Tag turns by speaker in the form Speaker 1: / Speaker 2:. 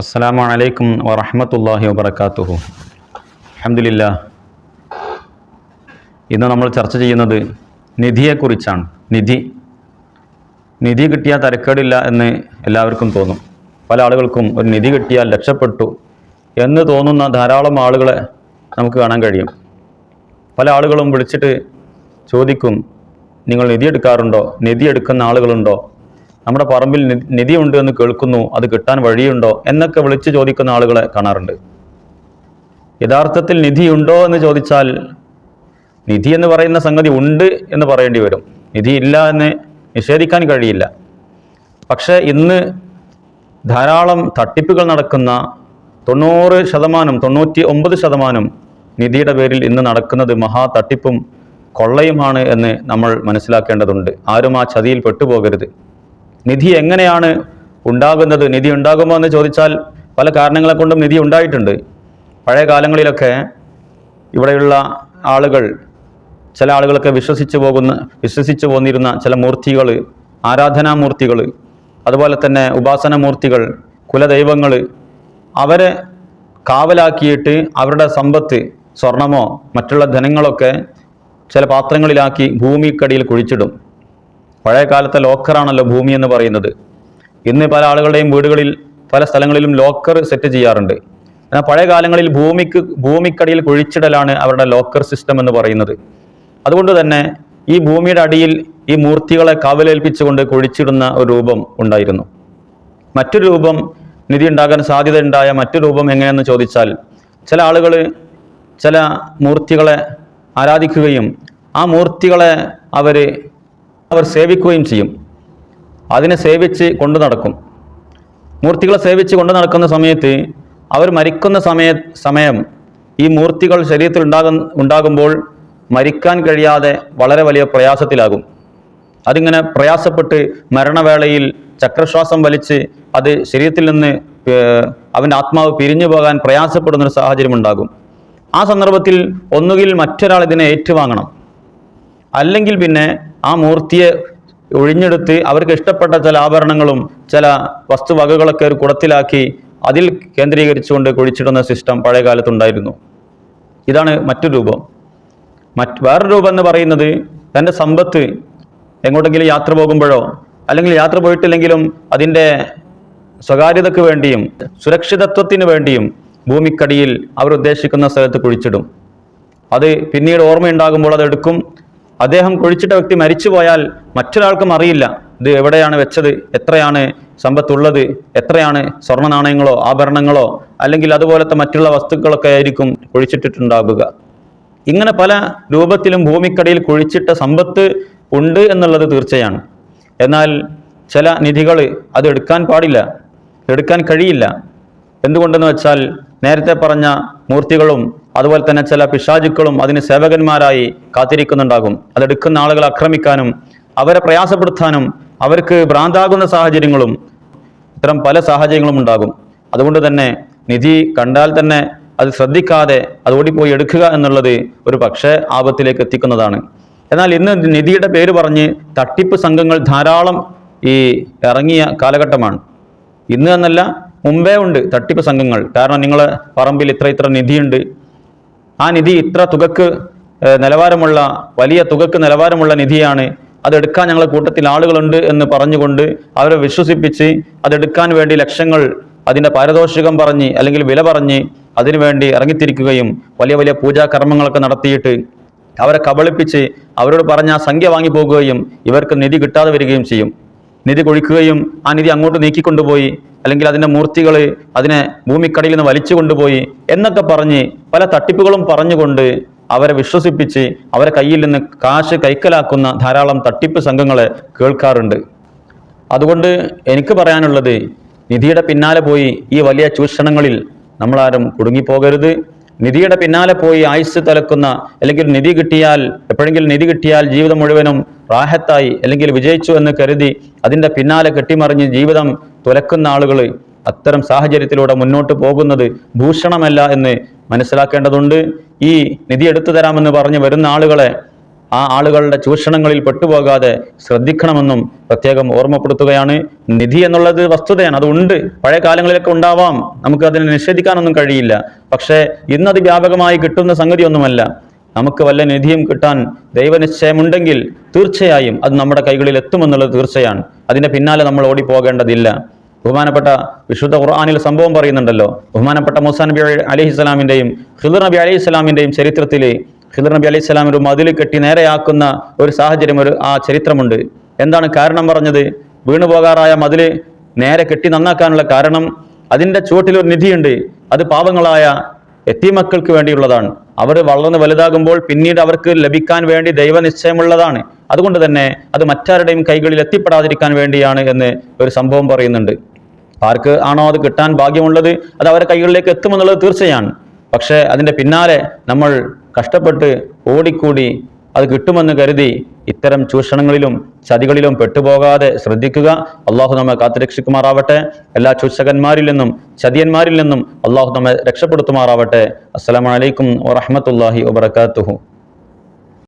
Speaker 1: അസ്സലാമു അലൈക്കും വറഹമത്തല്ലാഹി വബർക്കാത്തുഹു അഹമ്മദില്ല ഇന്ന് നമ്മൾ ചർച്ച ചെയ്യുന്നത് നിധിയെക്കുറിച്ചാണ് നിധി. നിധി കിട്ടിയാൽ തരക്കേടില്ല എന്ന് എല്ലാവർക്കും തോന്നും. പല ആളുകൾക്കും ഒരു നിധി കിട്ടിയാൽ രക്ഷപ്പെട്ടു എന്ന് തോന്നുന്ന ധാരാളം ആളുകളെ നമുക്ക് കാണാൻ കഴിയും. പല ആളുകളും വിളിച്ചിട്ട് ചോദിക്കും നിങ്ങൾ നിധി എടുക്കാറുണ്ടോ? നിധി എടുക്കുന്ന ആളുകളുണ്ടോ? നമ്മുടെ പറമ്പിൽ നിധി നിധിയുണ്ട് എന്ന് കേൾക്കുന്നു അത് കിട്ടാൻ വഴിയുണ്ടോ എന്നൊക്കെ വിളിച്ച് ചോദിക്കുന്ന ആളുകളെ കാണാറുണ്ട്. യഥാർത്ഥത്തിൽ നിധിയുണ്ടോ എന്ന് ചോദിച്ചാൽ നിധി എന്ന് പറയുന്ന സംഗതി ഉണ്ട് എന്ന് പറയേണ്ടി വരും. നിധി ഇല്ല എന്ന് നിഷേധിക്കാൻ കഴിയില്ല. പക്ഷേ ഇന്ന് ധാരാളം തട്ടിപ്പുകൾ നടക്കുന്ന തൊണ്ണൂറ് ശതമാനം തൊണ്ണൂറ്റി ഒമ്പത് ശതമാനം നിധിയുടെ പേരിൽ ഇന്ന് നടക്കുന്നത് മഹാ തട്ടിപ്പും കൊള്ളയുമാണ് എന്ന് നമ്മൾ മനസ്സിലാക്കേണ്ടതുണ്ട്. ആരും ആ ചതിയിൽ പെട്ടുപോകരുത്. നിധി എങ്ങനെയാണ് ഉണ്ടാകുന്നത്? നിധി ഉണ്ടാകുമോ എന്ന് ചോദിച്ചാൽ പല കാരണങ്ങളെ കൊണ്ടും നിധി ഉണ്ടായിട്ടുണ്ട്. പഴയ കാലങ്ങളിലൊക്കെ ഇവിടെയുള്ള ആളുകൾ ചില ആളുകളൊക്കെ വിശ്വസിച്ച് പോകുന്ന വിശ്വസിച്ച് പോന്നിരുന്ന ചില മൂർത്തികൾ ആരാധനാമൂർത്തികൾ അതുപോലെ തന്നെ ഉപാസനമൂർത്തികൾ കുലദൈവങ്ങൾ അവരെ കാവലാക്കിയിട്ട് അവരുടെ സമ്പത്ത് സ്വർണമോ മറ്റുള്ള ധനങ്ങളൊക്കെ ചില പാത്രങ്ങളിലാക്കി ഭൂമിക്കടിയിൽ കുഴിച്ചിടും. പഴയ കാലത്തെ ലോക്കറാണല്ലോ ഭൂമി എന്ന് പറയുന്നത്. ഇന്ന് പല ആളുകളുടെയും വീടുകളിൽ പല സ്ഥലങ്ങളിലും ലോക്കർ സെറ്റ് ചെയ്യാറുണ്ട്. എന്നാൽ പഴയ കാലങ്ങളിൽ ഭൂമിക്ക് ഭൂമിക്കടിയിൽ കുഴിച്ചിടലാണ് അവരുടെ ലോക്കർ സിസ്റ്റം എന്ന് പറയുന്നത്. അതുകൊണ്ട് തന്നെ ഈ ഭൂമിയുടെ അടിയിൽ ഈ മൂർത്തികളെ കാവലേൽപ്പിച്ചുകൊണ്ട് കുഴിച്ചിടുന്ന ഒരു രൂപം ഉണ്ടായിരുന്നു. മറ്റൊരു രൂപം നിധി ഉണ്ടാകാൻ സാധ്യതയുണ്ടായ മറ്റൊരു രൂപം എങ്ങനെയെന്ന് ചോദിച്ചാൽ ചില ആളുകൾ ചില മൂർത്തികളെ ആരാധിക്കുകയും ആ മൂർത്തികളെ അവർ അവർ സേവിക്കുകയും ചെയ്യും. അതിനെ സേവിച്ച് കൊണ്ടു നടക്കും. മൂർത്തികളെ സേവിച്ച് കൊണ്ടു നടക്കുന്ന സമയത്ത് അവർ മരിക്കുന്ന സമയ സമയം ഈ മൂർത്തികൾ ശരീരത്തിൽ ഉണ്ടാകും ഉണ്ടാകുമ്പോൾ മരിക്കാൻ കഴിയാതെ വളരെ വലിയ പ്രയാസത്തിലാകും. അതിങ്ങനെ പ്രയാസപ്പെട്ട് മരണവേളയിൽ ചക്രശ്വാസം വലിച്ച് അത് ശരീരത്തിൽ നിന്ന് അവന്റെ ആത്മാവ് പിരിഞ്ഞു പോകാൻ പ്രയാസപ്പെടുന്നൊരു സാഹചര്യം ഉണ്ടാകും ആ സന്ദർഭത്തിൽ ഒന്നുകിൽ മറ്റൊരാൾ ഇതിനെ ഏറ്റുവാങ്ങണം. അല്ലെങ്കിൽ പിന്നെ ആ മൂർത്തിയെ ഒഴിഞ്ഞെടുത്ത് അവർക്ക് ഇഷ്ടപ്പെട്ട ചില ആഭരണങ്ങളും ചില വസ്തുവകകളൊക്കെ ഒരു കുടത്തിലാക്കി അതിൽ കേന്ദ്രീകരിച്ചുകൊണ്ട് കുഴിച്ചിടുന്ന സിസ്റ്റം പഴയ കാലത്തുണ്ടായിരുന്നു. ഇതാണ് മറ്റൊരു രൂപം. മറ്റ് വേറൊരു രൂപം എന്ന് പറയുന്നത് തന്റെ സമ്പത്ത് എങ്ങോട്ടെങ്കിലും യാത്ര പോകുമ്പോഴോ അല്ലെങ്കിൽ യാത്ര പോയിട്ടില്ലെങ്കിലും അതിന്റെ സ്വകാര്യതയ്ക്ക് വേണ്ടിയും സുരക്ഷിതത്വത്തിന് വേണ്ടിയും ഭൂമിക്കടിയിൽ അവർ ഉദ്ദേശിക്കുന്ന സ്ഥലത്ത് കുഴിച്ചിടും. അത് പിന്നീട് ഓർമ്മയുണ്ടാകുമ്പോൾ അത് എടുക്കും അദ്ദേഹം കുഴിച്ചിട്ട വ്യക്തി മരിച്ചുപോയാൽ മറ്റൊരാൾക്കും അറിയില്ല. ഇത് എവിടെയാണ് വെച്ചത്? എത്രയാണ് സമ്പത്തുള്ളത്? എത്രയാണ് സ്വർണ നാണയങ്ങളോ ആഭരണങ്ങളോ? അല്ലെങ്കിൽ അതുപോലത്തെ മറ്റുള്ള വസ്തുക്കളൊക്കെ ആയിരിക്കും കുഴിച്ചിട്ടിട്ടുണ്ടാകുക ഇങ്ങനെ പല രൂപത്തിലും ഭൂമിക്കടിയിൽ കുഴിച്ചിട്ട സമ്പത്ത് ഉണ്ട് എന്നുള്ളത് തീർച്ചയാണ്. എന്നാൽ ചില നിധികൾ അത് എടുക്കാൻ പാടില്ല എടുക്കാൻ കഴിയില്ല. എന്തുകൊണ്ടെന്ന് വെച്ചാൽ നേരത്തെ പറഞ്ഞ മൂർത്തികളും അതുപോലെ തന്നെ ചില പിശാചുക്കളും അതിന് സേവകന്മാരായി കാത്തിരിക്കുന്നുണ്ടാകും. അതെടുക്കുന്ന ആളുകളെ ആക്രമിക്കാനും അവരെ പ്രയാസപ്പെടുത്താനും അവർക്ക് ഭ്രാന്താകുന്ന സാഹചര്യങ്ങളും ഇത്തരം പല സാഹചര്യങ്ങളും ഉണ്ടാകും. അതുകൊണ്ട് തന്നെ നിധി കണ്ടാൽ തന്നെ അത് ശ്രദ്ധിക്കാതെ അത് ഓടിപ്പോയി എടുക്കുക എന്നുള്ളത് ഒരു പക്ഷേ ആപത്തിലേക്ക് എത്തിക്കുന്നതാണ്. എന്നാൽ ഇന്ന് നിധിയുടെ പേര് പറഞ്ഞ് തട്ടിപ്പ് സംഘങ്ങൾ ധാരാളം ഈ ഇറങ്ങിയ കാലഘട്ടമാണ്. ഇന്ന് എന്നല്ല മുമ്പേ ഉണ്ട് തട്ടിപ്പ് സംഘങ്ങൾ. കാരണം നിങ്ങളെ പറമ്പിൽ ഇത്ര ഇത്ര നിധിയുണ്ട്. ആ നിധി ഇത്ര തുകക്ക് നിലവാരമുള്ള വലിയ തുകക്ക് നിലവാരമുള്ള നിധിയാണ്. അതെടുക്കാൻ ഞങ്ങളെ കൂട്ടത്തിൽ ആളുകളുണ്ട് എന്ന് പറഞ്ഞുകൊണ്ട് അവരെ വിശ്വസിപ്പിച്ച് അതെടുക്കാൻ വേണ്ടി ലക്ഷങ്ങൾ അതിന്റെ പാരിതോഷികം പറഞ്ഞ് അല്ലെങ്കിൽ വില പറഞ്ഞ് അതിനുവേണ്ടി ഇറങ്ങിത്തിരിക്കുകയും വലിയ വലിയ പൂജാകർമ്മങ്ങളൊക്കെ നടത്തിയിട്ട് അവരെ കബളിപ്പിച്ച് അവരോട് പറഞ്ഞ ആ സംഖ്യ വാങ്ങി പോകുകയും ഇവർക്ക് നിധി കിട്ടാതെ വരികയും ചെയ്യും. നിധി കൊഴിക്കുകയും ആ നിധി അങ്ങോട്ട് നീക്കിക്കൊണ്ടുപോയി. അല്ലെങ്കിൽ അതിന്റെ മൂർത്തികൾ അതിനെ ഭൂമിക്കടിയിൽ നിന്ന് വലിച്ചു കൊണ്ടുപോയി എന്നൊക്കെ പറഞ്ഞ് പല തട്ടിപ്പുകളും പറഞ്ഞുകൊണ്ട് അവരെ വിശ്വസിപ്പിച്ച് അവരെ കയ്യിൽ നിന്ന് കാശ് കൈക്കലാക്കുന്ന ധാരാളം തട്ടിപ്പ് സംഘങ്ങളെ കേൾക്കാറുണ്ട്. അതുകൊണ്ട് എനിക്ക് പറയാനുള്ളത് നിധിയുടെ പിന്നാലെ പോയി ഈ വലിയ ചൂഷണങ്ങളിൽ നമ്മളാരും കുടുങ്ങിപ്പോകരുത്. നിധിയുടെ പിന്നാലെ പോയി ആയുസ് തലക്കുന്ന അല്ലെങ്കിൽ നിധി കിട്ടിയാൽ എപ്പോഴെങ്കിലും നിധി കിട്ടിയാൽ ജീവിതം മുഴുവനും റാഹത്തായി അല്ലെങ്കിൽ വിജയിച്ചു എന്ന് കരുതി അതിന്റെ പിന്നാലെ കെട്ടിമറിഞ്ഞ് ജീവിതം തുലക്കുന്ന ആളുകൾ അത്തരം സാഹചര്യത്തിലൂടെ മുന്നോട്ട് പോകുന്നത് ഭൂഷണമല്ല എന്ന് മനസ്സിലാക്കേണ്ടതുണ്ട്. ഈ നിധി എടുത്തു തരാമെന്ന് പറഞ്ഞ് വരുന്ന ആളുകളെ ആ ആളുകളുടെ ചൂഷണങ്ങളിൽ പെട്ടുപോകാതെ ശ്രദ്ധിക്കണമെന്നും പ്രത്യേകം ഓർമ്മപ്പെടുത്തുകയാണ്. നിധി എന്നുള്ളത് വസ്തുതയാണ് അതുണ്ട് പഴയ കാലങ്ങളിലൊക്കെ ഉണ്ടാവാം. നമുക്ക് അതിനെ നിഷേധിക്കാനൊന്നും കഴിയില്ല. പക്ഷേ ഇന്നത് വ്യാപകമായി കിട്ടുന്ന സംഗതിയൊന്നുമല്ല. നമുക്ക് വല്ല നിധിയും കിട്ടാൻ ദൈവനിശ്ചയമുണ്ടെങ്കിൽ തീർച്ചയായും അത് നമ്മുടെ കൈകളിൽ എത്തുമെന്നുള്ളത് തീർച്ചയാണ്. അതിന്റെ പിന്നാലെ നമ്മൾ ഓടിപ്പോകേണ്ടതില്ല. ബഹുമാനപ്പെട്ട വിശുദ്ധ ഖുർആാനിൽ സംഭവം പറയുന്നുണ്ടല്ലോ. ബഹുമാനപ്പെട്ട മൂസാ നബി അലഹി സ്വലാമിന്റെയും ഖിദർ നബി അലഹി സ്വലാമിന്റെയും ചരിത്രത്തിൽ ഖിദർ നബി അലൈഹി സ്വലാം ഒരു മതിൽ കെട്ടി നേരെയാക്കുന്ന ഒരു സാഹചര്യം ഒരു ആ ചരിത്രമുണ്ട്. എന്താണ് കാരണം പറഞ്ഞത്? വീണുപോകാറായ മതിൽ നേരെ കെട്ടി നന്നാക്കാനുള്ള കാരണം അതിന്റെ ചുവട്ടിൽ ഒരു നിധിയുണ്ട്. അത് പാവങ്ങളായ എത്തിമക്കൾക്ക് വേണ്ടിയുള്ളതാണ്. അവർ വളർന്ന് വലുതാകുമ്പോൾ പിന്നീട് അവർക്ക് ലഭിക്കാൻ വേണ്ടി ദൈവനിശ്ചയമുള്ളതാണ്. അതുകൊണ്ട് തന്നെ അത് മറ്റാരുടെയും കൈകളിൽ എത്തിപ്പെടാതിരിക്കാൻ വേണ്ടിയാണ് എന്ന് ഒരു സംഭവം പറയുന്നുണ്ട്. ആർക്ക് ആണോ അത് കിട്ടാൻ ഭാഗ്യമുള്ളത് അത് അവരുടെ കൈകളിലേക്ക് എത്തുമെന്നുള്ളത് തീർച്ചയാണ്. പക്ഷേ അതിന്റെ പിന്നാലെ നമ്മൾ കഷ്ടപ്പെട്ട് ഓടിക്കൂടി അത് കിട്ടുമെന്ന് കരുതി ഇത്തരം ചൂഷണങ്ങളിലും ചതികളിലും പെട്ടുപോകാതെ ശ്രദ്ധിക്കുക. അള്ളാഹു നമ്മെ കാത്തുരക്ഷിക്കുമാറാവട്ടെ എല്ലാ ചൂഷകന്മാരിൽ നിന്നും ചതിയന്മാരിൽ നിന്നും അള്ളാഹു നമ്മെ രക്ഷപ്പെടുത്തുമാറാവട്ടെ. അസ്സലാമലൈക്കും വറഹമത്തല്ലാഹി വബർക്കാത്തുഹു